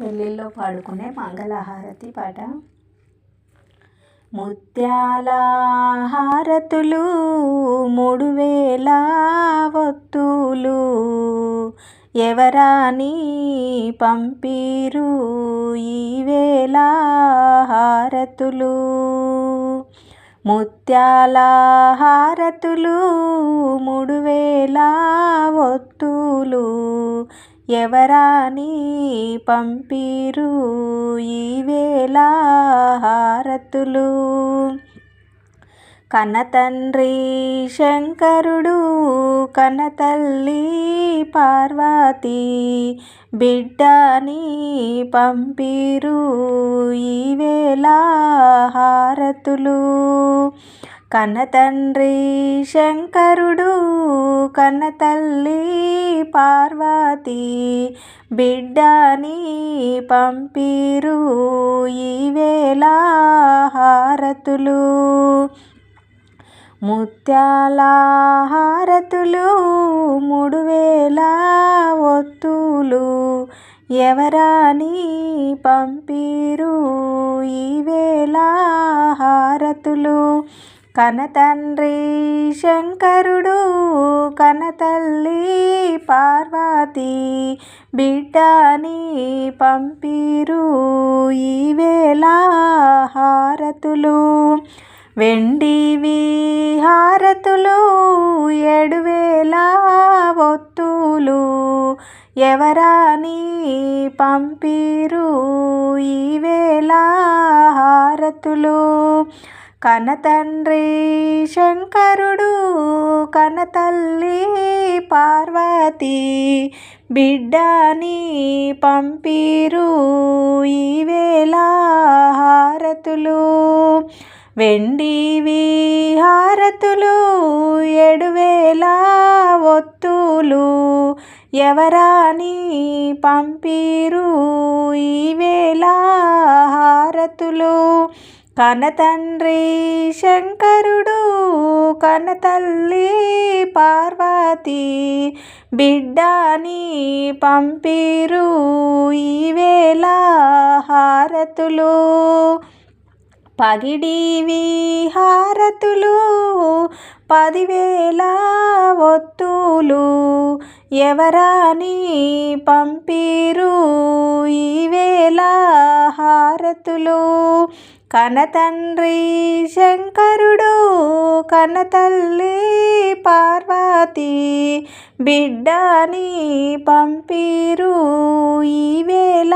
పెళ్ళిళ్ళలో పాడుకునే మంగళహారతి పాట. ముత్యాల హారతులు మూడు వేల ఒత్తులు. ఎవరాని పంపీరు ఈ హారతులు ముత్యాల హారతులు మూడు వేల ఒత్తులు. ఎవరాని పంపిరు ఈ హారతులు? కన్నతండ్రి శంకరుడు కనతల్లి పార్వతి బిడ్డని పంపిరు ఈ హారతులు? కనతండ్రి శంకరుడు కన్నతల్లి పార్వతి బిడ్డని పంపిరు ఈవేళ హారతులు. ముత్యాల హారతులు మూడు వేల ఒత్తులు. ఎవరాని పంపిరు ఈ హారతులు? కనతండ్రి శంకరుడు కనతల్లి పార్వతి బిడ్డని పంపిరు ఈవేళ హారతులు. వెండివి హారతులు ఏడు వేల ఒత్తులు. ఎవరాని పంపిరు ఈవేళ హారతులు? కనతండ్రి శంకరుడు కనతల్లి పార్వతి బిడ్డని పంపిరు ఈవేళ హారతులు. వెండివి హారతులు ఏడు వేల ఒత్తులు. ఎవరాని పంపిరు ఈవేళ హారతులు? కనతండ్రి శంకరుడు కనతల్లి పార్వతి బిడ్డాని పంపిరు ఈవేళ హారతులు. పగిడివి హారతులు పదివేల ఒత్తులు ఎవరాని పంపిరు ఈవేళ భారతులు కనతండ్రి శంకరుడు కనతల్లి పార్వతి బిడ్డని పంపిరు ఈవేళ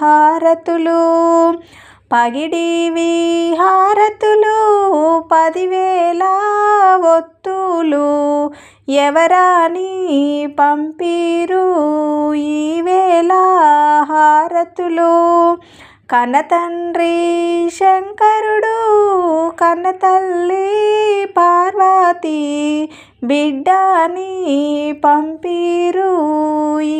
హారతులు. పగిడి విహారతులు పదివేల ఒత్తులు ఎవరాని పంపిరు ఈవేళ హారతులు. కనతండ్రి శంకరుడు కన్నతల్లి పార్వతి బిడ్డని పంపిరు ఈ